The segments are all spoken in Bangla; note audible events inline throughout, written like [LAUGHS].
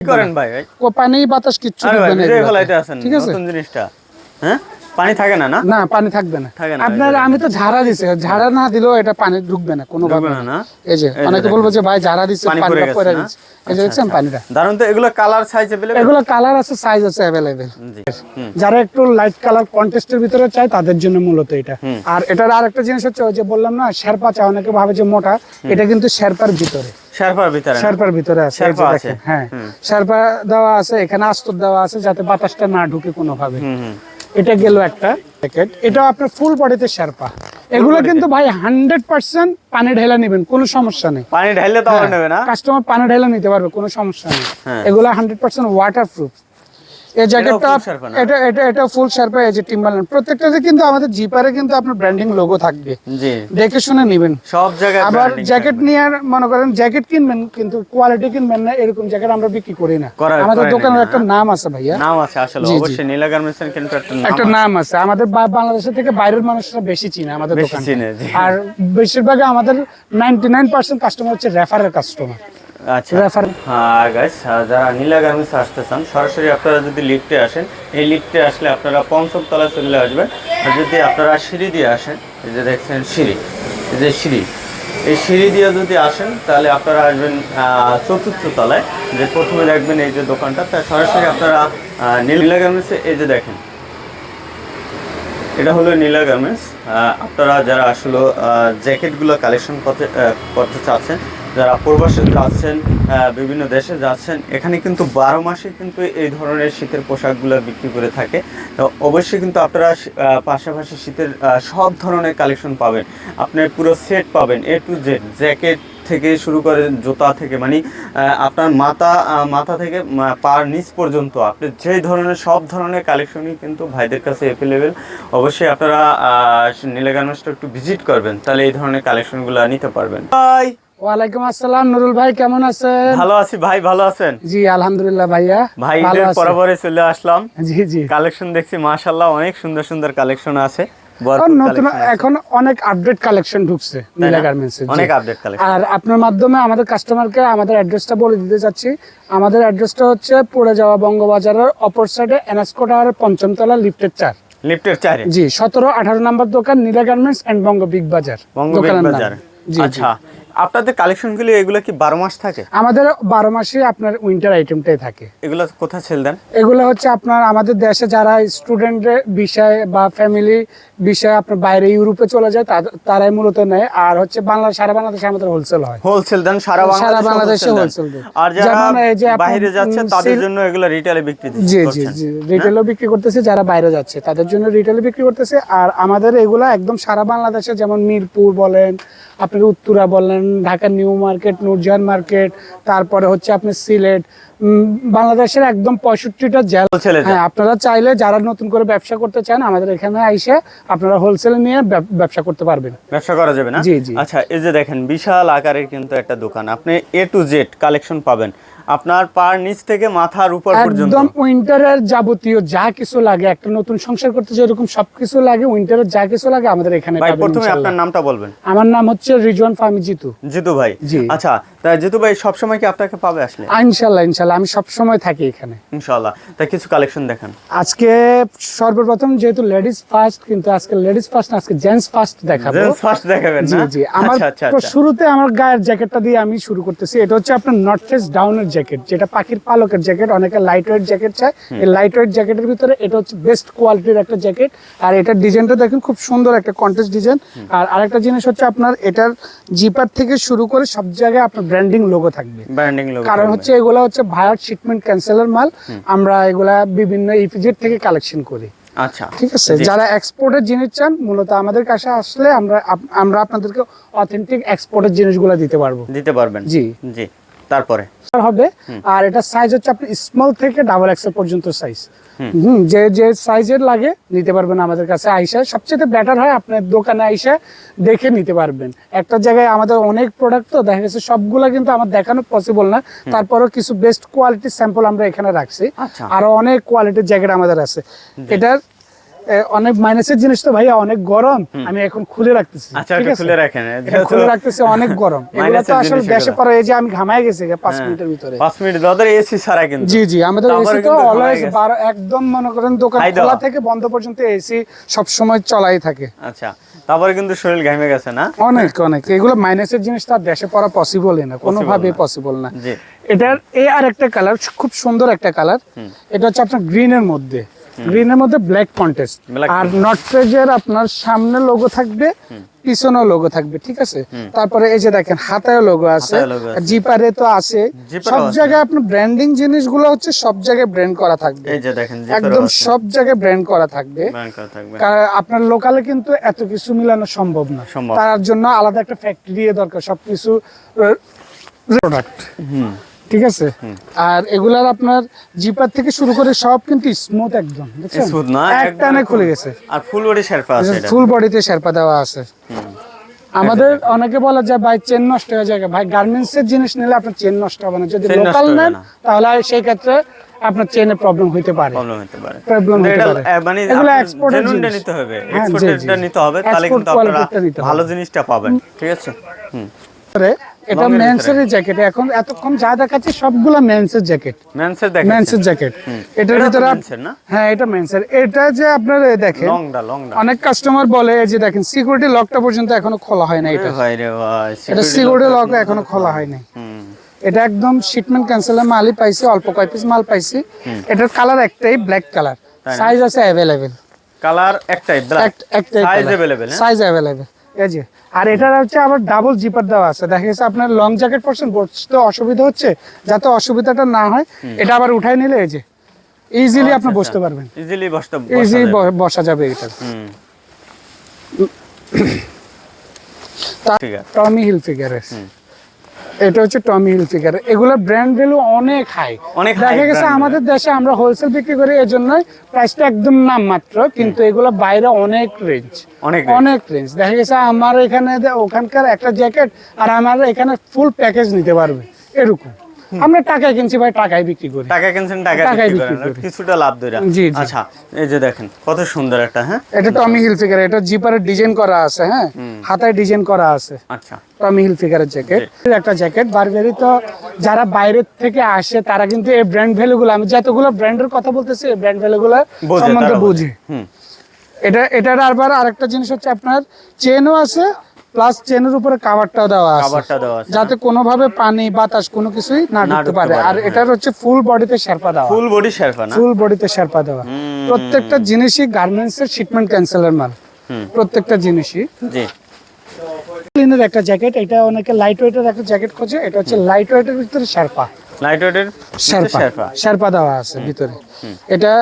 করেন ভাই ও পানি বাতাস কিচ্ছু না ঠিক আছে? নতুন জিনিসটা। হ্যাঁ? পানি থাকে না না না পানি থাকবে না থাকে না, আপনার আমি তো ঝাড়া দিছি ঝাড়া না দিলেও এটা পানি ঢুকবে না কোনো ঢুকবে না, না? এই যে এই যে অনেকে দেখেন। বলবো যে ভাই ঝাড়া দিচ্ছে পানি পানি পড়ে গেছে, পড়ে না? গেছে এই যে দেখছেন পানিটা দারুন তো এগুলো কালার সাইজ अवेलेबल এগুলো কালার আছে সাইজ আছে অ্যাভেলেবেল জি হুম যারা একটু লাইট কালার কন্টেস্টের ভিতরে চায় তাদের জন্য মূলত এটা আর এটার আরেকটা জিনিস হচ্ছে ওই যে বললাম না শেরপা চা অনেকে ভাবে যে মোটা এটা কিন্তু শেরপার ভিতরে শেরপার ভিতরে না? শেরপার ভিতরে আছে এই যে শেরপা আছে। দেখেন, হ্যাঁ শেরপা দেওয়া আছে এখানে আস্তর দেওয়া আছে যাতে বাতাসটা না ঢুকে কোনোভাবে হুম হুম এটা গেল একটা প্যাকেট। এটা আপনার ফুল বডিতে শেরপা। এগুলো কিন্তু ভাই হান্ড্রেড পার্সেন্ট পানি ঢেলা নেবেন কোনো সমস্যা নেই। পানি ঢেলে তো নেবে না? কাস্টমার পানি ঢেলা নিতে পারবে কোনো সমস্যা নেই। হ্যাঁ। এগুলো হান্ড্রেড পার্সেন্ট ওয়াটার প্রুফ এই জ্যাকেটটা? এটা এটা এটা ফুল শার্পা এই যে টিম্বারল্যান্ড প্রত্যেকটাতে কিন্তু আমাদের জিপারে কিন্তু আপনার ব্র্যান্ডিং লোগো থাকবে। জি। দেখে শুনে নেবেন। সব জায়গায় আবার জ্যাকেট। নিয়ে মনে করেন জ্যাকেট কিনবেন কিন্তু কোয়ালিটি কিনবেন না এরকম জ্যাকেট আমরা বিক্রি করি না। আমাদের দোকানের একটা নাম আছে ভাইয়া। নাম আছে আসলে। অবশ্যই নীলা গার্মেন্টস এর কিন্তু একটা নাম আছে। আমাদের বাংলাদেশের থেকে বাইরের মানুষরা বেশি চিনে আমাদের দোকান আর বেশিরভাগ আমাদের নাইনটি নাইন পার্সেন্ট কাস্টমার হচ্ছে রেফারের কাস্টমার আচ্ছা। হ্যাঁ গাইস যারা নীলা গার্মেন্টস আসতে চান সরাসরি আপনারা যদি লিফটে আসেন এই লিফটে আসলে আপনারা পঞ্চম তলায় চলে আসবেন। আর যদি আপনারা সিঁড়ি দিয়ে আসেন এই যে দেখছেন সিঁড়ি এই যে সিঁড়ি এই সিঁড়ি দিয়ে যদি আসেন তাহলে আপনারা আসবেন চতুর্থ তলায়। যে প্রথমে দেখবেন এই যে দোকানটা তা সরাসরি আপনারা নীলা গার্মেন্টসে এই যে দেখেন এটা হলো নীলা গার্মেন্টস আপনারা যারা আসলে জ্যাকেটগুলো কালেকশন করতে করতে চাচ্ছেন যারা প্রবাসে যাচ্ছেন বিভিন্ন দেশে যাচ্ছেন, এখানে কিন্তু বারো মাসে কিন্তু এই ধরনের শীতের পোশাকগুলো বিক্রি করে থাকে। তো অবশ্যই কিন্তু আপনারা পাশাপাশি শীতের সব ধরনের কালেকশন পাবেন। আপনার পুরো সেট পাবেন এ টু জেড জ্যাকেট থেকে শুরু করে জুতা থেকে মানে আপনার মাথা মাথা থেকে পার নিচ পর্যন্ত, আপনি যে ধরনের, সব ধরনের কালেকশনই কিন্তু ভাইদের কাছে অ্যাভেলেবেল অবশ্যই আপনারা নীলা গার্মেন্টসটা একটু ভিজিট করবেন, তাহলে এই ধরনের কালেকশনগুলো নিতে পারবেন। ভাই ওয়ালাইকুম আসসালাম নুরুল ভাই কেমন আছেন? ভালো আছি ভাই ভালো আছেন? জি আলহামদুলিল্লাহ ভাইয়া ভাই ভালো ঈদের পরপরে চলে আসলাম। জি জি। কালেকশন দেখছি অনেক সুন্দর সুন্দর কালেকশন আছে। নতুন এখন অনেক আপডেট কালেকশন ঢুকছে নীলা না? গার্মেন্টস অনেক আপডেট কালেকশন। আর আপনার মাধ্যমে আমাদের কাস্টমারকে আমাদের অ্যাড্রেসটা বলে দিতে চাচ্ছি। আমাদের অ্যাড্রেসটা হচ্ছে পড়ে যাওয়া বঙ্গবাজারের অপর সাইডে এনএসকো টাওয়ারের পঞ্চম তলা লিফটের চার। লিফটের চারে? জি সতেরো আঠারো নম্বর দোকান Nila garments and Banga big Bazar Banga big বাজার। আচ্ছা আপনাদের কালেকশনগুলো এগুলো কি বারো মাস থাকে? আমাদের বারো মাসে আপনার উইন্টার আইটেমটাই থাকে। এগুলো কোথায় সেল দেন? এগুলো হচ্ছে আপনার আমাদের দেশে যারা স্টুডেন্টের বিষয় বা ফ্যামিলি বিষয়ে আপনার বাইরে ইউরোপে চলে যায় তারাই মূলত নেয়। আর হচ্ছে বাংলা সারা বাংলাদেশে আমাদের হোলসেল হয়। হোলসেল দেন সারা বাংলাদেশে সারা বাংলাদেশে wholesale দেন। আর যারা বাইরে যাচ্ছে তাদের জন্য এগুলো রিটেলে বিক্রি জি জি জি রিটেলও বিক্রি করতেছে যারা বাইরে যাচ্ছে তাদের জন্য রিটেলে বিক্রি করতেছে। আর আমাদের এগুলা একদম সারা বাংলাদেশে যেমন মিরপুর বলেন আপনার উত্তরা বললেন Dhaka new market Nurjahan market তারপরে হচ্ছে আপনি সিলেট বাংলাদেশের একদম পঁয়ষট্টিটা জেলা। হ্যাঁ আপনারা চাইলে যারা নতুন করে ব্যবসা করতে চান আমাদের এখানে আইসে আপনারা হোলসেলে নিয়ে ব্যবসা করতে পারবেন। ব্যবসা করা যাবে না? জি, জি। আচ্ছা এই যে দেখেন বিশাল আকারের কিন্তু একটা দোকান। আপনি এ টু জেড কালেকশন পাবেন। আপনার পার নিচ থেকে মাথার উপর পর্যন্ত। একদম উইন্টারের যাবতীয় যা কিছু লাগে একটা নতুন সংসার করতে যেরকম সবকিছু লাগে উইন্টারের যা কিছু লাগে আমাদের এখানে ভাই প্রথমে আপনার নামটা বলবেন। আমার নাম হচ্ছে রিজওয়ান ফাহমি জিতু। জিতু ভাই। জি। আচ্ছা ভাই সবসময় কি আপনাকে পাবে আসলে? ইনশাল্লাহ ইনশাল্লাহ। আমি সব সময় থাকি এখানে। ইনশাআল্লাহ তাই কিছু কালেকশন দেখান। আজকে সর্বপ্রথম যেহেতু লেডিস ফার্স্ট কিন্তু আজকে লেডিস ফার্স্ট আজকে জেন্টস ফার্স্ট দেখাবো। জেন্টস ফার্স্ট দেখাবেন জি জি। আমার আচ্ছা আচ্ছা তো আচ্ছা। শুরুতে আমার গায়ের জ্যাকেটটা দিয়ে আমি শুরু করতেছি। এটা হচ্ছে আপনার নর্থ ফেস ডাউনের জ্যাকেট যেটা পাখির পালকের জ্যাকেট অনেকে লাইট ওয়েট জ্যাকেট চায় এই লাইট ওয়েট জ্যাকেটের ভিতরে এটা হচ্ছে বেস্ট কোয়ালিটির একটা জ্যাকেট আর এটার ডিজাইনটা দেখেন খুব সুন্দর একটা কন্টেস্ট ডিজাইন আর আরেকটা জিনিস হচ্ছে আপনার এটার জিপার থেকে শুরু করে সব জায়গায় আপনার ব্র্যান্ডিং লোগো থাকবে। ব্র্যান্ডিং লোগো কারণ হচ্ছে এগুলা হচ্ছে ভায়ার শিপমেন্ট ক্যান্সেলের মাল। আমরা এগুলা বিভিন্ন ইপিজেড থেকে কালেকশন করি। আচ্ছা। ঠিক আছে? যারা এক্সপোর্টের জিনিস চান মূলত আমাদের কাছে আসলে আমরা আমরা আপনাদেরকে অথেন্টিক এক্সপোর্টের জিনিসগুলো দিতে পারব। দিতে পারবেন। জি। জি। তারপরে? হবে আর এটা সাইজ হচ্ছে আপনি স্মল থেকে ডাবল এক্সেল পর্যন্ত সাইজ হুম। যে যে সাইজের লাগে নিতে পারবেন আমাদের কাছে আইসা। সবচেয়ে বেটার হয় আপনার দোকানে আইসা দেখে নিতে পারবেন। একটা জায়গায় আমাদের অনেক প্রোডাক্ট তো দেখা গেছে সবগুলা কিন্তু আমার দেখানো পসিবল না। তারপরেও কিছু বেস্ট কোয়ালিটির স্যাম্পল আমরা এখানে রাখছি। আচ্ছা। আরও অনেক কোয়ালিটির জ্যাকেট আমাদের আছে। এটার অনেক মাইনাসের জিনিস তো ভাইয়া অনেক গরম আমি এখন খুলে রাখতেছি আচ্ছা? খুলে রাখেন খুলে রাখতেছি অনেক গরম। [LAUGHS] এগুলো তো আসলে দেশে পরে এই যে আমি ঘামায় গেছি পাঁচ মিনিটের ভিতরে। পাঁচ মিনিট দাদা এসি ছাড়া কিন্তু। জি জি আমাদের এসি তো অলওয়েজ গেছে। একদম মনে করেন দোকান খোলা থেকে বন্ধ পর্যন্ত এসি সব সময় চলাই থাকে। আচ্ছা তারপরে কিন্তু শরীর ঘামে গেছে না? অনেক অনেক। এগুলো মাইনাসের জিনিস তো আর দেশে পড়া পসিবলই না কোনোভাবেই পসিবল না। এটার এই আর একটা কালার খুব সুন্দর একটা কালার এটা হচ্ছে আপনার গ্রিনের মধ্যে। গ্রিনের মধ্যে ব্ল্যাক কন্টেস্ট আর নট ফ্রেজের আপনার সামনে লোগো থাকবে পিছনেও লোগো থাকবে ঠিক আছে? তারপরে এই যে দেখেন হাতায় লোগো আছে। জিপারে তো আছে। সব জায়গায় আপনার ব্র্যান্ডিং জিনিসগুলো হচ্ছে সব জায়গায় ব্র্যান্ড করা থাকবে। এই যে দেখেন একদম সব জায়গায় ব্র্যান্ড করা থাকবে। কারণ আপনার লোকালে কিন্তু এত কিছু মিলানো সম্ভব না। তার জন্য আলাদা একটা ফ্যাক্টরি দরকার সবকিছু প্রোডাক্ট হুম। ঠিক আছে? আর এগুলার আপনার জিপার থেকে শুরু করে সব কিন্তু স্মুথ একদম বুঝছেন স্মুথ না এক খুলে গেছে। আর ফুল বডি শেরপা আছে ফুল বডিতে শেরপা দেওয়া আছে। আমাদের অনেকে বলা যায় ভাই চেন নষ্ট হয়ে যায় ভাই গার্মেন্টস এর জিনিস নিলে আপনার চেন নষ্ট হবে না। যদি লোকাল নেন তাহলে সেই ক্ষেত্রে আপনার চেনে প্রবলেম হইতে পারে। প্রবলেম হতে পারে। প্রবলেম কিন্তু হতে পারে। মানে এগুলো নিতে হবে। হ্যাঁ, এক্সপোর্টেডটা নিতে হবে তাহলে কিন্তু আপনারা। ভালো জিনিসটা পাবেন। ঠিক আছে? হুম। এটা মেন্সের জ্যাকেট এখন এতক্ষণ যা দেখাচ্ছি সবগুলা মেন্সের জ্যাকেট মেন্সের দেখেন মেন্সের জ্যাকেট এটার ভিতরে হ্যাঁ এটা মেন্সের এটা যে আপনার দেখেন অনেক কাস্টমার বলে যে দেখেন সিকিউরিটি লকটা পর্যন্ত এখনও খোলা হয় না এটা। এটা সিকিউরিটি লক এখনও খোলা হয় না এটা একদম শিপমেন্ট ক্যান্সেলের মালই পাইছি অল্প কয় পিস মাল পাইছি। এটার কালার একটাই ব্ল্যাক কালার সাইজ আছে অ্যাভেলেবেল কালার একটাই black size available size available এই যে আর এটার হচ্ছে আবার ডাবল জিপার দেওয়া আছে। দেখা গেছে আপনার লং জ্যাকেট পরছেন বসতে অসুবিধা হচ্ছে যাতে অসুবিধাটা না হয়। এটা আবার উঠাই নিলে এই যে ইজিলি আপনি বসতে পারবেন। ইজিলি বসতে ইজি বসা যাবে। এটা। টমি হিল ফিগারের এটা হচ্ছে টমি হিল ফিগার এগুলোর ব্র্যান্ড ভ্যালু অনেক হাই অনেক দেখা গেছে আমাদের দেশে আমরা হোলসেল বিক্রি করি এর জন্য প্রাইসটা একদম নাম মাত্র কিন্তু এগুলো বাইরে অনেক রেঞ্জ অনেক অনেক রেঞ্জ দেখা গেছে আমার এখানে ওখানকার একটা জ্যাকেট আর আমার এখানে ফুল প্যাকেজ নিতে পারবে এরকম। আমরা টাকায় কিনছি ভাই টাকায় বিক্রি করি। টাকা কিনছেন টাকায় বিক্রি করেন। কিছুটা লাভ ধরে। আচ্ছা এই যে দেখেন কত সুন্দর একটা হ্যাঁ? এটা টমি হিল ফিগার এটা জিপারের ডিজাইন করা আছে হ্যাঁ? হাতায় ডিজাইন করা আছে। আচ্ছা। টমি হিল ফিগারের জ্যাকেট একটা জ্যাকেট বারবেরি তো যারা বাইরের থেকে আসে তারা কিন্তু এই ব্র্যান্ড ভ্যালুগুলো আমি যতগুলো ব্র্যান্ডের কথা বলতেছি এই ব্র্যান্ড ভ্যালুগুলো সম্বন্ধে বোঝে। বুঝে। হুম। এটা এটার আবার আরেকটা জিনিস হচ্ছে আপনার চেনও আছে প্লাস চেনের উপরে কাভারটাও দেওয়া আছে। কাভারটা দেওয়া আছে, যাতে কোনোভাবে পানি বাতাস কোনো কিছুই না ঢুকতে পারে। আর এটার হচ্ছে ফুল বডিতে শেরপা দেওয়া। ফুল বডি শেরপা না? ফুল বডিতে শেরপা দেওয়া। প্রত্যেকটা জিনিসই গার্মেন্টস এর শিপমেন্ট ক্যান্সেলের মাল। প্রত্যেকটা জিনিসই। জি। ক্লিনের একটা জ্যাকেট এটা অনেকে লাইট ওয়েটের একটা জ্যাকেট খোঁজে। এটা হচ্ছে লাইট ওয়েটের ভিতরে শেরপা। লাইট ওয়েটের শেরপা। শেরপা। দেওয়া আছে ভিতরে। এটা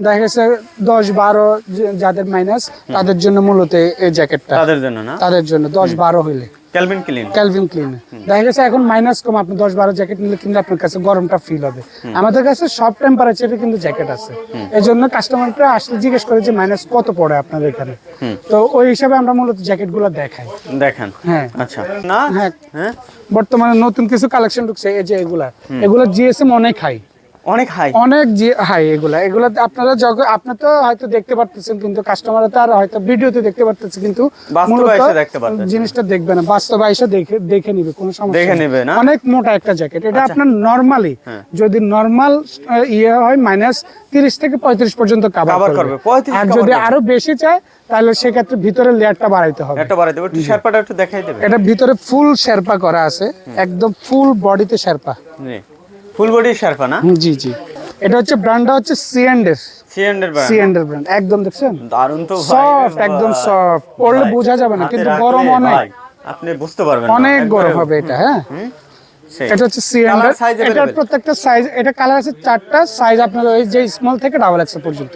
দেখা গেছে দশ বারো যাদের মাইনাস তাদের জন্য মূলত এই- জ্যাকেটটা তাদের জন্য না? তাদের জন্য দশ বারো হইলে। ক্যালভিন ক্লিন ক্যালভিন ক্লিন দেখা গেছে এখন মাইনাস কম আপনি দশ বারো জ্যাকেট নিলে কিন্তু আপনার কাছে গরমটা ফিল হবে। আমাদের কাছে সব টেম্পারেচারে কিন্তু জ্যাকেট আছে। এই জন্য আসলে জিজ্ঞেস করে যে মাইনাস কত পড়ে আপনাদের এখানে? তো ওই হিসাবে আমরা মূলত জ্যাকেটগুলো দেখাই। দেখেন। হ্যাঁ। আচ্ছা। না হ্যাঁ। হ্যাঁ। বর্তমানে নতুন কিছু কালেকশন ঢুকছে এই যে এগুলা। এগুলো জিএসএম অনেক হাই অনেক হাই অনেক হাই এগুলা। এগুলা আপনারা যখন আপনি তো হয়তো দেখতে পারতেছেন কিন্তু কাস্টমার তো আর হয়তো ভিডিওতে দেখতে পারতেছে কিন্তু। জিনিসটা দেখবে না বাস্তবে এসে দেখে দেখে নিবে কোনো সমস্যা দেখে নিবে না? অনেক মোটা একটা জ্যাকেট এটা আপনার নরমালি হ্যাঁ। যদি নরমাল ইয়ে হয় মাইনাস তিরিশ থেকে পঁয়ত্রিশ পর্যন্ত Cover কাভার করবে, 35 আর যদি আরও বেশি চায় তাহলে সেক্ষেত্রে ভিতরে লেয়ারটা বাড়াইতে হবে। একটা বাড়াই দেবো একটু শেরপাটা একটু দেখাই দেবে। এটা ভিতরে ফুল শেরপা করা আছে একদম ফুল বডিতে শেরপা। জি। ফুল বডি শেরপা না? জি জি। এটা হচ্ছে ব্র্যান্ডটা হচ্ছে সিএন্ডের সি ব্র্যান্ড সিএন্ডের ব্র্যান্ড একদম দেখছেন? দারুণ তো সফট একদম। সফট পড়লে বোঝা যাবে না কিন্তু গরম অনেক। আপনি বুঝতে পারবেন অনেক গরম হবে এটা হ্যাঁ। এটা হচ্ছে size প্রত্যেকটা সাইজ এটা কালার আছে চারটা সাইজ আপনার ওই যে স্মল থেকে ডাবল এক্সেল পর্যন্ত।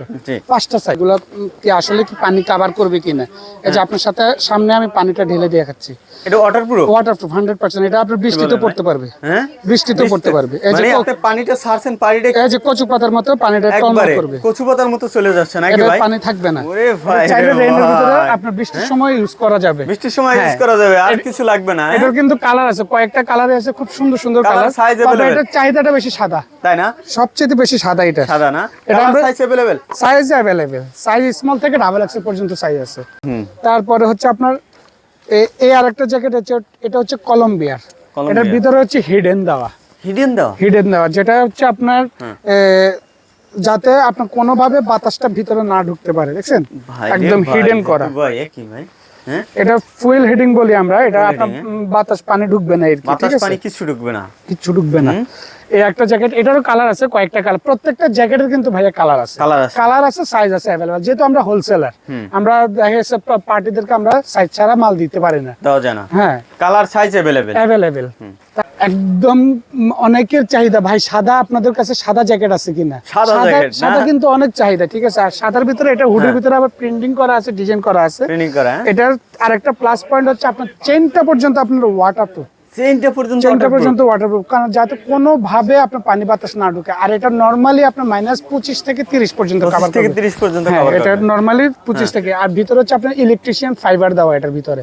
পাঁচটা সাইজগুলো কি আসলে কি পানি কভার করবে কিনা এই যে আপনার সাথে সামনে আমি পানিটা ঢেলে দিয়ে খাচ্ছি এটা waterproof waterproof hundred percent এটা আপনার বৃষ্টিতে পড়তে পারবে। হ্যাঁ? বৃষ্টিতে পড়তে পারবে। এই যে মানে আপনি পানিটা ছাড়ছেন পানিটা এই যে কচু পাতার মতো পানিটা একবারে করবে। কচু পাতার মতো চলে যাচ্ছে নাকি ভাই? পানি থাকবে না। ওরে ভাই চাইলে রেইনের ভিতরে আপনার বৃষ্টির সময় ইউজ করা যাবে। বৃষ্টির সময় ইউজ হ্যাঁ। করা যাবে আর কিছু লাগবে না হ্যাঁ? এটার কিন্তু কালার আছে। কয়েকটা কালার আছে খুব সুন্দর সুন্দর সুন্দর Colour, কালার size তবে available? এটার চাহিদাটা বেশি সাদা তাই না সবচেয়ে বেশি সাদা এটা সাদা না এটা কালার আমরা- size available size available size small থেকে ডাবল এক্সেল পর্যন্ত সাইজ আছে হুম তারপরে হচ্ছে আপনার এ- এই আরেকটা জ্যাকেট হচ্ছে এটা হচ্ছে কলম্বিয়ার কলম্বিয়া। এটার ভিতরে হচ্ছে হিডেন দেওয়া হিডেন দাও হিডেন দেওয়া যেটা হচ্ছে আপনার এ, যাতে আপনার কোনোভাবে বাতাসটা ভিতরে না ঢুকতে পারে দেখছেন ভাই একদম হিডেন করা ভাই একই ভাই হ্যাঁ এটা ফুয়েল হেডিং বলি আমরা এটা আপনার বাতাস পানি ঢুকবে না এর কি, বাতাস পানি কিছু ঢুকবে না। কিছু ঢুকবে না। এই একটা জ্যাকেট এটারও কালার আছে কয়েকটা কালার প্রত্যেকটা জ্যাকেটের কিন্তু ভাইয়া কালার আছে। কালার আছে। সাইজ আছে অ্যাভেলেবল যেহেতু আমরা হোলসেলার আমরা দেখা গেছে পার্টিদেরকে আমরা সাইজ ছাড়া মাল দিতে পারি না। হ্যাঁ। কালার সাইজ অ্যাভেলেবল অ্যাভেলেবেল একদম অনেকের চাহিদা। ভাই সাদা আপনাদের কাছে সাদা জ্যাকেট আছে কিনা? সাদা কিন্তু অনেক চাহিদা ঠিক আছে? আর সাদার ভিতরে এটা হুডের ভিতরে আবার প্রিন্টিং করা আছে ডিজাইন করা আছে। প্রিন্টিং করা এটার আরেকটা প্লাস পয়েন্ট হচ্ছে আপনার চেনটা পর্যন্ত আপনার ওয়াটার প্রুফ চেইনটা পর্যন্ত চেনটা পর্যন্ত ওয়াটারপ্রুফ কারণ যাতে কোনো আপনার পানি বাতাস না ঢুকে আর এটা নরমালি আপনার মাইনাস পঁচিশ থেকে তিরিশ পর্যন্ত 25 থেকে করবে। 30 পর্যন্ত হ্যাঁ এটা নরমালি পঁচিশ থেকে। আর ভিতরে হচ্ছে আপনার ইলেকট্রিশিয়ান ফাইবার দেওয়া এটার ভিতরে।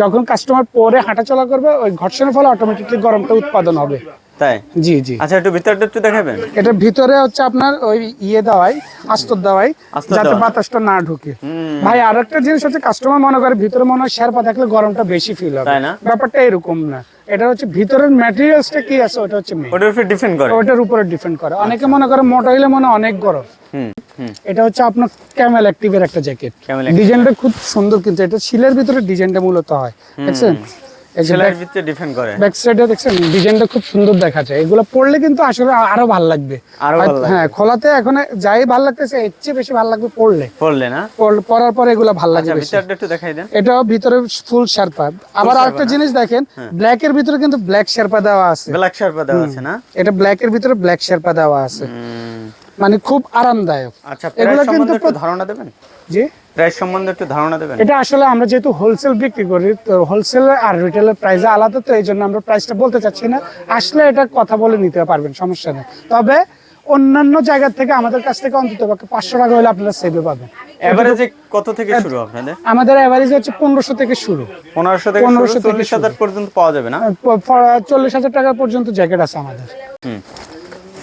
যখন কাস্টমার পরে হাঁটা চলা করবে ওই ঘর্ষণের ফলে অটোমেটিকলি গরমটা উৎপাদন হবে। তাই? জি জি। আচ্ছা একটু ভিতরটা একটু দেখাবেন। এটার ভিতরে হচ্ছে আপনার ওই ইয়ে দেওয়াই আস্তর দেওয়াই যাতে বাতাসটা না ঢুকে। ভাই আর একটা জিনিস হচ্ছে কাস্টমার মনে করে ভিতরে মনে হয় শেরপা থাকলে গরমটা বেশি ফিল হবে। ব্যাপারটা এরকম না। এটা হচ্ছে ভিতরের ম্যাটেরিয়ালসটা কি আছে ওটা হচ্ছে ওটার উপর ডিপেন্ড করে। ওটার উপরে ডিপেন্ড করে। অনেকে মনে করে মোটা হইলে মনে অনেক গরম। এটা হচ্ছে আপনার ক্যামেল অ্যাক্টিভের একটা জ্যাকেট ডিজাইনটা খুব সুন্দর কিন্তু এটা শিলের ভিতরে ডিজাইনটা মূলত হয়। যে সেলাইয়ের ভিতরে ডিপেন্ড করে। ব্যাক সাইডে দেখছেন ডিজাইনটা খুব সুন্দর দেখা যায় এগুলো পড়লে কিন্তু আসলে আরও ভালো লাগবে। আরও হ্যাঁ খোলাতে এখন যাই ভালো লাগতেছে এর চেয়ে বেশি ভালো লাগবে পড়লে। পড়লে না? পড়- পরে এগুলো ভালো আচ্ছা লাগবে ভিতরটা একটু দেখাই দেন। এটা ভিতরে ফুল শেরপা আবার আরেকটা জিনিস দেখেন হ্যাঁ। ব্ল্যাক এর ভিতরে কিন্তু ব্ল্যাক শেরপা দেওয়া আছে। ব্ল্যাক শার্পা দেওয়া আছে না? এটা ব্ল্যাক এর ভিতরে ব্ল্যাক শেরপা দেওয়া আছে। মানে খুব আরামদায়ক। আচ্ছা এগুলো কিন্তু ধারণা দেবেন? জি? প্রাইস সম্বন্ধে একটু ধারণা দেবেন? এটা আসলে আমরা যেহেতু হোলসেল বিক্রি করি তো হোলসেল আর রিটেলের প্রাইস আলাদা তো এই জন্য আমরা প্রাইসটা বলতে চাচ্ছি না। আসলে এটা কথা বলে নিতে পারবেন সমস্যা নেই। তবে অন্যান্য জায়গা থেকে আমাদের কাছ থেকে অন্তত পাঁচশো টাকা হলে আপনারা সেভে পাবেন। এভারেজে কত থেকে শুরু আপনাদের? আমাদের অ্যাভারেজ হচ্ছে পনেরোশো থেকে শুরু। পনেরোশো থেকে 1500 শুরু থেকে চল্লিশ হাজার পর্যন্ত পাওয়া যাবে না? চল্লিশ হাজার টাকা পর্যন্ত জ্যাকেট আছে আমাদের। হুম।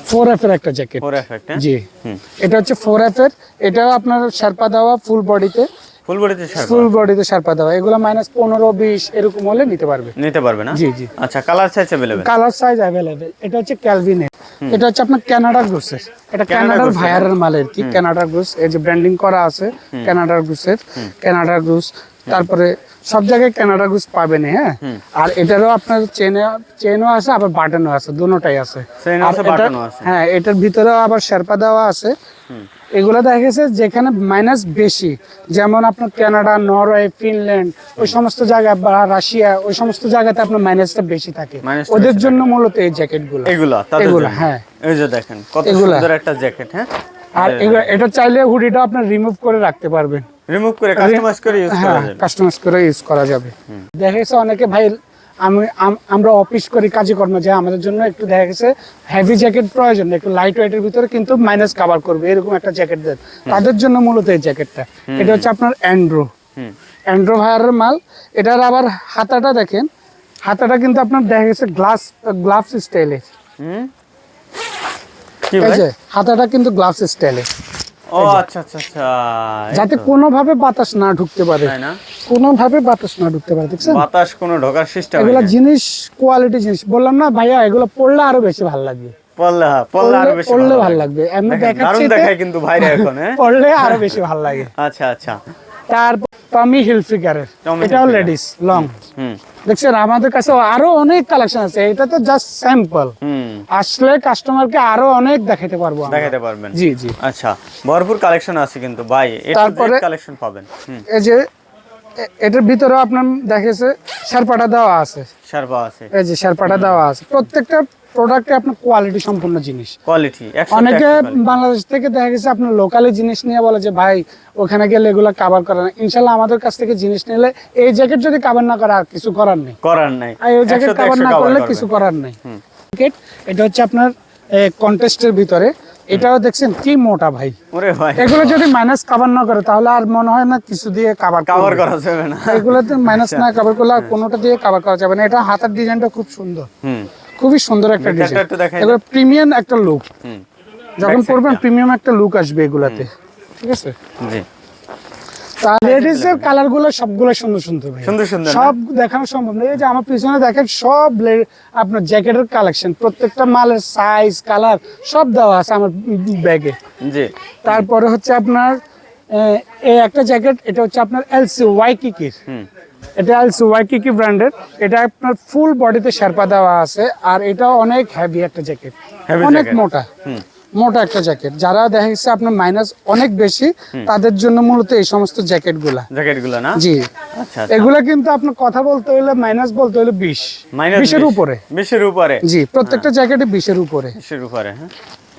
ফোর এফ এর একটা জ্যাকেট জি। এটা হচ্ছে ফোর এফ এর। এটাও আপনার শার্পা দেওয়া ফুল বডিতে ফুল বডিতে দেওয়া। এগুলো মাইনাস পনেরো বিশ এরকম হলে নিতে নিতে জি জি। আচ্ছা colour available colour size available এটা হচ্ছে এটা হচ্ছে আপনার কানাডার এটা মাল আর কি? কানাডার গ্রুস এই যে ব্র্যান্ডিং করা আছে গ্রুসের গ্রুস তারপরে সব জায়গায় কানাডা গ্রুস পাবেন হ্যাঁ? আর এটারও আপনার চেনে চেনও আছে আবার বাটনও আছে দুটোটাই আছে। হ্যাঁ এটার ভিতরেও আবার শেরপা দেওয়া আছে। এগুলো দেখা গেছে যেখানে মাইনাস বেশি। যেমন আপনার কানাডা নরওয়ে ফিনল্যান্ড ওই সমস্ত জায়গা বা রাশিয়া ওই সমস্ত জায়গাতে আপনার মাইনাসটা বেশি থাকে। ওদের জন্য মূলত এই জ্যাকেটগুলো এগুলা এগুলা, হ্যাঁ। এই যে দেখেন কত। সুন্দর একটা জ্যাকেট হ্যাঁ? আর এটা চাইলে হুডিটা আপনার রিমুভ করে রাখতে পারবেন। রিমুভ করে কাস্টমাইজ করে ইউজ করা হ্যাঁ যাবে। কাস্টমাইজ করে ইউজ করা যাবে। দেখা গেছে অনেকে ভাই আমি আমরা অফিস করি কাজে কর্মে যাই আমাদের জন্য একটু দেখা গেছে হেভি জ্যাকেট প্রয়োজন একটু লাইট ওয়েটের ভিতরে কিন্তু মাইনাস কভার করবে এরকম একটা জ্যাকেট দেন। তাদের জন্য মূলত এই জ্যাকেটটা এটা হচ্ছে আপনার অ্যান্ড্রো অ্যান্ড্রো ভায়ারের মাল। এটার আবার হাতাটা দেখেন। হাতাটা কিন্তু আপনার দেখা গেছে গ্লাস গ্লাভস স্টাইলের হাতাটা কিন্তু গ্লাভস স্টাইলের ও আচ্ছা আচ্ছা আচ্ছা যাতে কোনোভাবে বাতাস না ঢুকতে পারে। তাই না? কোনোভাবে বাতাস না ঢুকতে পারে দেখছেন? বাতাস কোনো ঢোকার সিস্টেম এগুলা জিনিস কোয়ালিটি জিনিস। বললাম না ভাইয়া এগুলো পড়লে আরও বেশি ভালো লাগবে পড়লে হ্যাঁ, পড়লে আরও বেশি পড়লে ভালো লাগবে। এমনি দারুণ দেখায় কিন্তু ভাইরা এখন হ্যাঁ। পড়লে আরও বেশি ভালো লাগে। আচ্ছা আচ্ছা। তারপর টমি হিলফিগারের এটাও লেডিস লং দেখছেন আমাদের কাছে আরও অনেক কালেকশন আছে। এটা তো জাস্ট স্যাম্পল আসলে কাস্টমারকে আরও অনেক দেখাতে পারব দেখাতে পারবেন। জি জি। আচ্ছা ভরপুর কালেকশন আছে কিন্তু। ভাই তারপরে- কালেকশন পাবেন। এই যে এটার ভিতরে আপনার দেখেছে শারপাটা দেওয়া আছে। শার্পা আছে। এই যে শারপাটা দেওয়া আছে। প্রত্যেকটা প্রোডাক্টে আপনার কোয়ালিটি সম্পূর্ণ জিনিস। কোয়ালিটি অনেকে বাংলাদেশ থেকে দেখা গেছে আপনার লোকালি জিনিস নিয়ে বলে যে ভাই ওখানে গেলে এগুলো কাভার করে না। ইনশাল্লাহ আমাদের কাছ থেকে জিনিস নিলে এই জ্যাকেট যদি কাভার না করে আর কিছু করার নেই। করার নাই। এই জ্যাকেট 100 তে কাভার না করলে কিছু করার নেই। জ্যাকেট এটা হচ্ছে আপনার কন্টেস্টের ভিতরে। এটাও দেখছেন কি মোটা ভাই। ওরে ভাই। এগুলো যদি মাইনাস কাভার না করে তাহলে আর মনে হয় না কিছু দিয়ে কাভার কভার করা আচ্ছা। যাবে না। এগুলোতে মাইনাস না কাভার করলে আর কোনোটা দিয়ে কাভার করা যাবে না। এটা হাতের ডিজাইনটা খুব সুন্দর। হুম। খুবই সুন্দর একটা ডিজাইন এগুলো প্রিমিয়াম একটা লুক যখন পরবেন প্রিমিয়াম একটা লুক আসবে এগুলাতে। ঠিক আছে? জি। তার লেডিস এর কালারগুলো সবগুলো সুন্দর সুন্দর সুন্দর সুন্দর সব দেখানো সম্ভব না। এই যে আমার পিছনে দেখেন সব আপনার জ্যাকেটের কালেকশন প্রত্যেকটা মালের সাইজ কালার সব দেওয়া আছে আমার ব্যাগে জি। তারপরে হচ্ছে আপনার এই একটা জ্যাকেট এটা হচ্ছে আপনার এলসি ওয়াইকিকির হুম। এটা এলসি ওয়াইকিকি ব্র্যান্ডের এটা আপনার ফুল বডিতে শেরপা দেওয়া আছে আর এটা অনেক হেভি একটা জ্যাকেট অনেক মোটা। মোটা একটা জ্যাকেট যারা দেখা যাচ্ছে আপনার মাইনাস অনেক বেশি তাদের জন্য মূলত এই সমস্ত জ্যাকেটগুলা জ্যাকেটগুলো না? জি। আচ্ছা এগুলা কিন্তু আপনার কথা বলতে হলে মাইনাস বলতে হলে বিশ। বিশের উপরে। বিশের উপরে। জি প্রত্যেকটা জ্যাকেটে বিশের উপরে। বিশের উপরে হ্যাঁ।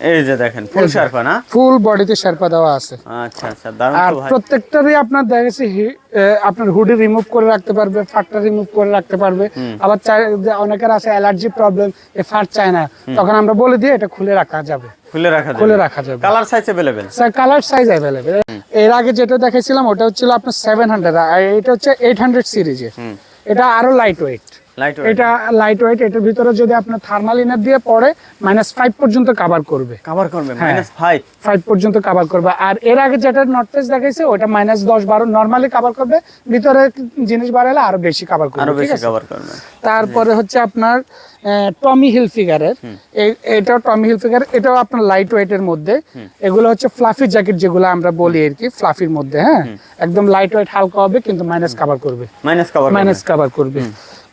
এই যে দেখেন ফুল শার্পা না ফুল বডিতে শেরপা দেওয়া আছে আচ্ছা আচ্ছা দারুণ আর তো ভাই প্রত্যেকটারই আপনার দেখা গেছে হি- এ, আপনার হুডি রিমুভ করে রাখতে পারবে ফাটটা রিমুভ করে রাখতে পারবে আবার চাই যে অনেকের আছে অ্যালার্জি প্রবলেম এ ফাট চায় না তখন আমরা বলে দিই এটা খুলে রাখা যাবে খুলে রাখা খুলে যাবে রাখা যাবে colour size available sir colour size available এর আগে যেটা দেখাইছিলাম ওটা হচ্ছিল আপনার সেভেন হান্ড্রেড আর এটা হচ্ছে এইট হান্ড্রেড সিরিজের হুম এটা আরো লাইট ওয়েট লাইট এটা লাইট ওয়েট এটার ভিতরে যদি থার্মাল ইনার দিয়ে পড়ে মাইনাস ফাইভ পর্যন্ত কাভার করবে। কভার করবে। মাইনাস ফাইভ ফাইভ পর্যন্ত কাভার করবে। আর এর আগে যেটা দেখাইছে ওটা মাইনাস দশ বারো নর্মালি কাভার করবে। ভিতরে জিনিস বাড়ালে আরও বেশি কাভার করবে বেশি কভার করবে। তারপরে হচ্ছে আপনার টমি হিল ফিগারের এটা টমি হিল ফিগার এটাও আপনার লাইট ওয়েটের মধ্যে। এগুলো হচ্ছে ফ্লাফি জ্যাকেট যেগুলো আমরা বলি আর কি ফ্লাফির মধ্যে হ্যাঁ? একদম লাইট ওয়েট হালকা হবে কিন্তু মাইনাস কাভার করবে। মাইনাস কভার মাইনাস কাভার করবে।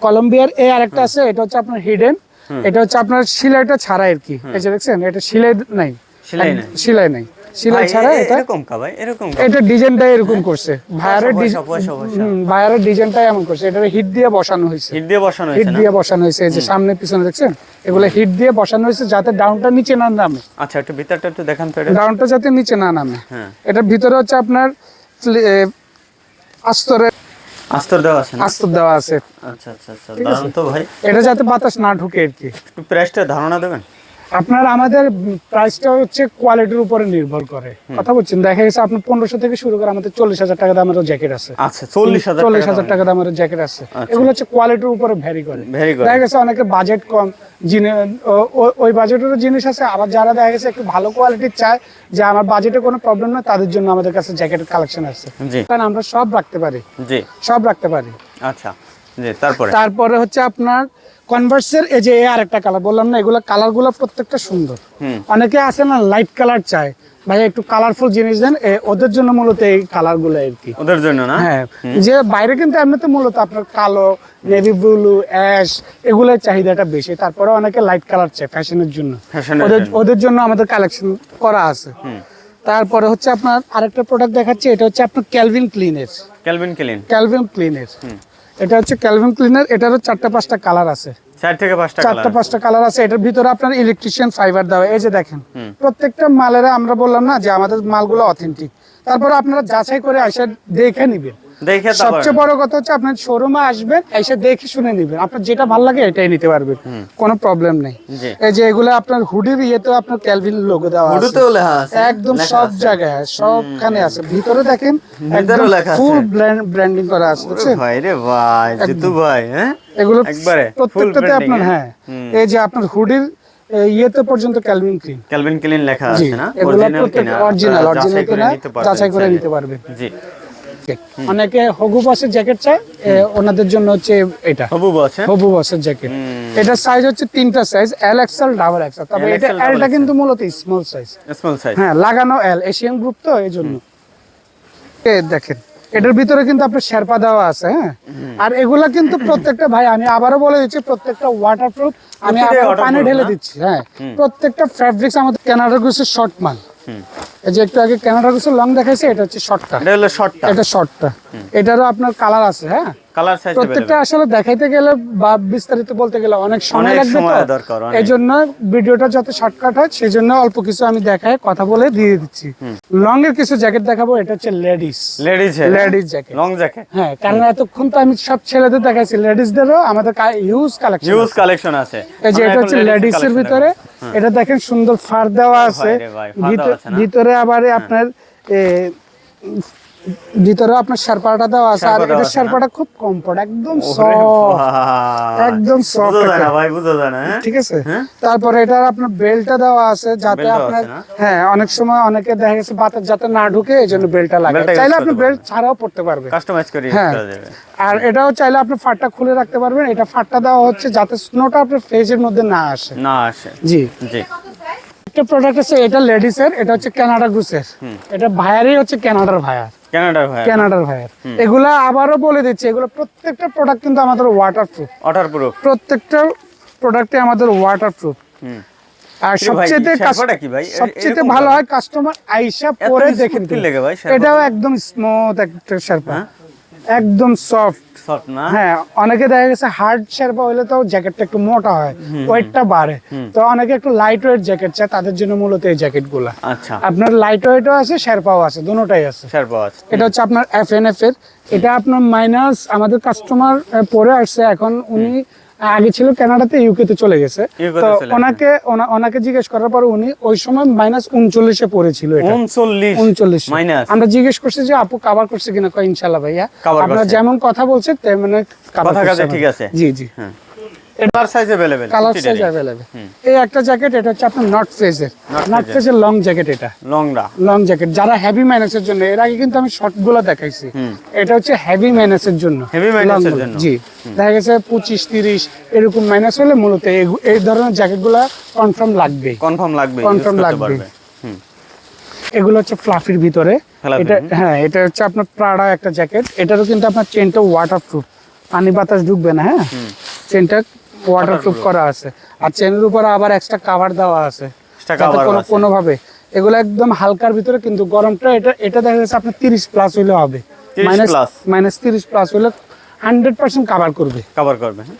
কলম্বিয়ার এ আরেকটা আছে এটা হচ্ছে আপনার হিডেন এটা হচ্ছে আপনার সিলাইটা ছাড়া আর কি। এই যে দেখছেন এটা সিলাই নাই। সেলাই নাই। সিলাই নাই। সিলাই ছাড়া এটা এরকম কা ভাই? এরকম এটা ডিজাইনটা এরকম করছে। পয়সা, পয়সা, পয়সা। ডিজাইনটা এমন করছে। এটা হিট দিয়ে বসানো হয়েছে। হিট দিয়ে বসানো হয়েছে না? দিয়ে বসানো হয়েছে। এই যে সামনে পিছনে দেখছেন? এগুলো হিট দিয়ে বসানো হয়েছে যাতে ডাউনটা নিচে না নামে। আচ্ছা একটু ভিতরটা একটু দেখান তো এটা। ডাউনটা যাতে নিচে না নামে। হ্যাঁ। এটার ভিতরে হচ্ছে আপনার আস্তরের আস্তর দেওয়া আছে আস্তর দেওয়া আছে। আচ্ছা আচ্ছা আচ্ছা। তো ভাই। এটা যাতে বাতাস না ঢুকে আর কি। একটু প্রাইসটা ধারণা দেবেন? আপনার আমাদের প্রাইসটা হচ্ছে কোয়ালিটির উপরে নির্ভর করে। কথা বলছেন? দেখা গেছে আপনার পনেরোশো থেকে শুরু করে আমাদের চল্লিশ হাজার টাকা দামেরও জ্যাকেট আছে। আচ্ছা চল্লিশ হাজার চল্লিশ হাজার টাকা দামের জ্যাকেট আছে। এগুলো হচ্ছে কোয়ালিটির উপরে ভ্যারি করে। দেখা গেছে অনেকের বাজেট কম। ওই বাজেটেরও জিনিস আছে। আবার যারা দেখা গেছে একটু ভালো কোয়ালিটির চায় যে আমার বাজেটে কোনো প্রবলেম না তাদের জন্য আমাদের কাছে জ্যাকেটের কালেকশন আছে। কারণ আমরা সব রাখতে পারি। সব রাখতে পারি। আচ্ছা। তারপরে? তারপরে হচ্ছে আপনার কনভার্সের এই যে এই আরেকটা কালার বললাম না এগুলো কালারগুলো প্রত্যেকটা সুন্দর। অনেকে আছে না লাইট কালার চায়। ভাই একটু কালারফুল জিনিস দেন ওদের জন্য মূলত এই কালারগুলো আর কি। ওদের জন্য না? হ্যাঁ। যে বাইরে কিন্তু এমনিতে মূলত আপনার কালো নেভি ব্লু অ্যাশ এগুলোর চাহিদাটা বেশি। তারপরে অনেকে লাইট কালার চায় ফ্যাশনের জন্য। ওদের জন্য। আমাদের কালেকশন করা আছে। তারপরে হচ্ছে আপনার আরেকটা প্রোডাক্ট দেখাচ্ছি এটা হচ্ছে আপনার ক্যালভিন ক্লিনের ক্যালভিন ক্লিন ক্যালভিন ক্লিনের এটা হচ্ছে ক্যালভিন ক্লিনার এটারও চারটা পাঁচটা কালার আছে। চার থেকে পাঁচটা চারটা পাঁচটা কালার আছে। এটার ভিতরে আপনার ইলেকট্রিশিয়ান ফাইবার দেওয়া এই যে দেখেন। প্রত্যেকটা মালেরা আমরা বললাম না যে আমাদের মালগুলো অথেন্টিক তারপরে আপনারা যাচাই করে আসে দেখে নিবেন। দেখে সবচেয়ে বড় কথা হচ্ছে আপনার শোরুমে আসবেন এসে দেখে শুনে নিবেন। আপনার যেটা ভালো লাগে এটাই নিতে পারবেন। কোনো প্রবলেম নেই। এই যে এগুলো আপনার হুডির ইয়েতেও আপনার ক্যালভিন লোগো দেওয়া আছে। একদম সব জায়গায় সবখানে আছে। ভিতরে দেখেন ফুল ব্র্যান্ডিং করা আছে ভাই রে ভাই জিতু ভাই হ্যাঁ? এগুলো প্রত্যেকটাতে আপনার হ্যাঁ? হ্যাঁ। এই যে আপনার হুডির ইয়েতে পর্যন্ত ক্যালভিন ক্লিন ক্যালভিন ক্লিন লেখা আছে না? অরিজিনাল কিনা? অরিজিনাল অরিজিনাল কিনা যাচাই করে নিতে পারবেন। জি। অনেকে হগু বসের জ্যাকেট চায় ওনাদের জন্য হচ্ছে এটা। হবু আছে হবু বসের জ্যাকেট। এটার সাইজ হচ্ছে তিনটা size L XL double XL তবে এটা এলটা কিন্তু মূলত স্মল সাইজ স্মল সাইজ হ্যাঁ লাগানো এল এশিয়ান গ্রুপ তো এই জন্য। এ দেখেন এটার ভিতরে কিন্তু আপনার শেরপা দেওয়া আছে হ্যাঁ? আর এগুলা কিন্তু প্রত্যেকটা ভাই আমি আবারও বলে দিচ্ছি প্রত্যেকটা ওয়াটারপ্রুফ আমি আবার পানি ঢেলে দিচ্ছি হ্যাঁ। প্রত্যেকটা ফ্যাব্রিক্স আমাদের কানাডা গুসের শর্ট মাল। এই যে একটু আগে ক্যানাডা গুসের লং দেখাইছে এটা হচ্ছে শর্টটা এটা হলো শর্টটা এটা শর্টটা এটারও আপনার কালার আছে হ্যাঁ? কালার সাইজ প্রত্যেকটা আসলে দেখাইতে গেলে বা বিস্তারিত বলতে গেলে অনেক সময় লাগবে তো। দরকার, অনেক। এই জন্য ভিডিওটা যাতে শর্টকাট হয় সেই জন্য অল্প কিছু আমি দেখাই কথা বলে দিয়ে দিচ্ছি। লং এর কিছু জ্যাকেট দেখাবো এটা হচ্ছে ladies ladies ladies jacket long jacket হ্যাঁ কারণ এতক্ষণ তো আমি সব ছেলেদের দেখাইছি লেডিসদেরও আমাদের হিউজ কালেকশন হিউজ কালেকশন আছে। এই যে এটা হচ্ছে লেডিস এর ভিতরে। এটা দেখেন সুন্দর ফার দেওয়া আছে। ভিতর- আবার আপনার ভিতরে আপনার শারপাটা দেওয়া আছে আর এটা শারপাটা খুব কমফোর্ট একদম সফট একদম না ভাই বোঝা যায় না হ্যাঁ? ঠিক আছে? হ্যাঁ? তারপরে এটার আপনার বেল্টটা দেওয়া আছে যাতে আপনার হ্যাঁ অনেক সময় অনেকে দেখা গেছে বাতাস যাতে না ঢুকে এই জন্য বেল্টটা লাগে। চাইলে আপনি বেল্ট ছাড়াও পড়তে পারবেন। কাস্টমাইজ করে হ্যাঁ। যাবে। আর এটাও চাইলে আপনি ফাটটা খুলে রাখতে পারবেন। এটা ফাটটা দেওয়া হচ্ছে যাতে স্নোটা আপনার ফেজের মধ্যে না আসে। না আসে। জি। জি। একটা প্রোডাক্ট আছে এটা লেডিসের এটা হচ্ছে কানাডা গ্রুসের এটা ভায়ারই হচ্ছে কানাডার ভায়ার কানাডার এগুলা আবারও বলে দিচ্ছি এগুলো প্রত্যেকটা প্রোডাক্ট কিন্তু আমাদের ওয়াটারপ্রুফ অটার প্রুফ প্রত্যেকটা প্রোডাক্টে আমাদের ওয়াটারপ্রুফ হুম। আর সবচেয়ে সবচেয়ে ভালো হয় কাস্টমার আইসা পরে দেখে এটাও একদম স্মুথ একটা শার্পা? একদম সফট সফট না? হ্যাঁ অনেকে দেখা গেছে হার্ড শেরপা হলে তো জ্যাকেটটা একটু মোটা হয় ওয়েটটা বাড়ে। তো অনেকে একটু লাইট ওয়েট জ্যাকেট চায় তাদের জন্য মূলত এই জ্যাকেটগুলা আচ্ছা। আপনার লাইট ওয়েটও আছে শেরপাও আছে দুটোটাই আছে। শেরপাও আছে। এটা হচ্ছে আপনার এফ এন এফ এর এটা আপনার মাইনাস আমাদের কাস্টমার পরে আসছে এখন উনি আগে ছিল কানাডাতে ইউকে তে চলে গেছে। তো ওনাকে ওনাকে জিজ্ঞেস করার পর উনি ওই সময় মাইনাস উনচল্লিশে পড়েছিল উনচল্লিশ। আমরা জিজ্ঞেস করছি যে আপু কাবার করছে কিনা? ইনশাল্লাহ ভাইয়া। আপনার যেমন কথা বলছে তেমন আমাদের। ঠিক আছে। জি জি। হ্যাঁ। Colour size available colour size available এই একটা জ্যাকেট এটা হচ্ছে আপনার নট ফেজের নট face-এর। ফেজের লং জ্যাকেট এটা লংডা লং জ্যাকেট যারা হেভি মাইনাসের জন্য এর আগে কিন্তু আমি শর্ট গুলো দেখাইছি হুম। এটা হচ্ছে হেভি মাইনাসের জন্য Heavy minus এর Long গুলো। জন্য। জি দেখা গেছে পঁচিশ তিরিশ এরকম মাইনাস হলে মূলত এই- এই ধরনের জ্যাকেট গুলা কনফার্ম লাগবে কনফার্ম লাগবে Confirm use করতে লাগবে। পারবে। হুম এগুলো হচ্ছে ফ্লাফির ভিতরে Fluffy, এটা হ্যাঁ এটা হচ্ছে আপনার প্রাডা একটা জ্যাকেট এটারও কিন্তু আপনার চেনটা ওয়াটার প্রুফ পানি বাতাস ঢুকবে না হ্যাঁ চেনটা ওয়াটার প্রুফ করা আছে। আর চেনের উপরে আবার এক্সট্রা কভার দেওয়া আছে। কোনো ভাবে কোনোভাবে। এগুলো একদম হালকার ভিতরে কিন্তু গরমটা এটা এটা দেখা যাচ্ছে আপনার তিরিশ প্লাস হইলে হবে। মাইনাস মাইনাস তিরিশ প্লাস হলে হান্ড্রেড পার্সেন্ট কভার করবে। কভার করবে হ্যাঁ।